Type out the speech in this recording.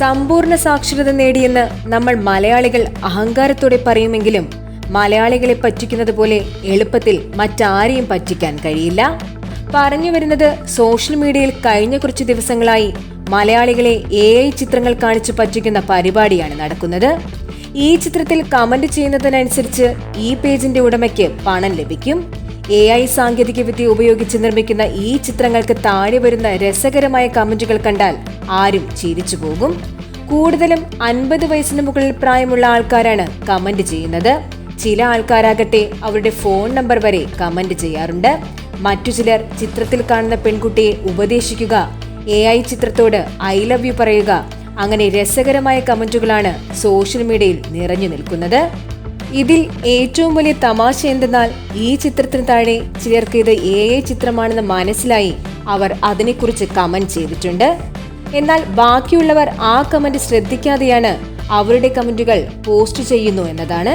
സമ്പൂർണ സാക്ഷരത നേടിയെന്ന് നമ്മൾ മലയാളികൾ അഹങ്കാരത്തോടെ പറയുമെങ്കിലും മലയാളികളെ പറ്റിക്കുന്നത് പോലെ എളുപ്പത്തിൽ മറ്റാരെയും പറ്റിക്കാൻ കഴിയില്ല. പറഞ്ഞു വരുന്നത് സോഷ്യൽ മീഡിയയിൽ കഴിഞ്ഞ കുറച്ച് ദിവസങ്ങളായി മലയാളികളെ എ ഐ ചിത്രങ്ങൾ കാണിച്ചു പറ്റിക്കുന്ന പരിപാടിയാണ് നടക്കുന്നത്. ഈ ചിത്രത്തിൽ കമന്റ് ചെയ്യുന്നതിനനുസരിച്ച് ഈ പേജിന്റെ ഉടമയ്ക്ക് പണം ലഭിക്കും. എ ഐ സാങ്കേതികവിദ്യ ഉപയോഗിച്ച് നിർമ്മിക്കുന്ന ഈ ചിത്രങ്ങൾക്ക് താഴെ വരുന്ന രസകരമായ കമന്റുകൾ കണ്ടാൽ ആരും ചിരിച്ചു പോകും. കൂടുതലും അൻപത് വയസ്സിന് മുകളിൽ പ്രായമുള്ള ആൾക്കാരാണ് കമന്റ് ചെയ്യുന്നത്. ചില ആൾക്കാരാകട്ടെ അവരുടെ ഫോൺ നമ്പർ വരെ കമന്റ് ചെയ്യാറുണ്ട്. മറ്റു ചിലർ ചിത്രത്തിൽ കാണുന്ന പെൺകുട്ടിയെ ഉപദേശിക്കുക എ ഐ ചിത്രത്തോട് ഐ ലവ് യു പറയുക അങ്ങനെ രസകരമായ കമന്റുകളാണ് സോഷ്യൽ മീഡിയയിൽ നിറഞ്ഞു നിൽക്കുന്നത്. ഇതിൽ ഏറ്റവും വലിയ തമാശ എന്തെന്നാൽ ഈ ചിത്രത്തിന് താഴെ ചിലർക്ക് ഇത് എ ഐ ചിത്രമാണെന്ന് മനസ്സിലായി അവർ അതിനെക്കുറിച്ച് കമന്റ് ചെയ്തിട്ടുണ്ട്. എന്നാൽ ബാക്കിയുള്ളവർ ആ കമന്റ് ശ്രദ്ധിക്കാതെയാണ് അവരുടെ കമന്റുകൾ പോസ്റ്റ് ചെയ്യുന്നു എന്നതാണ്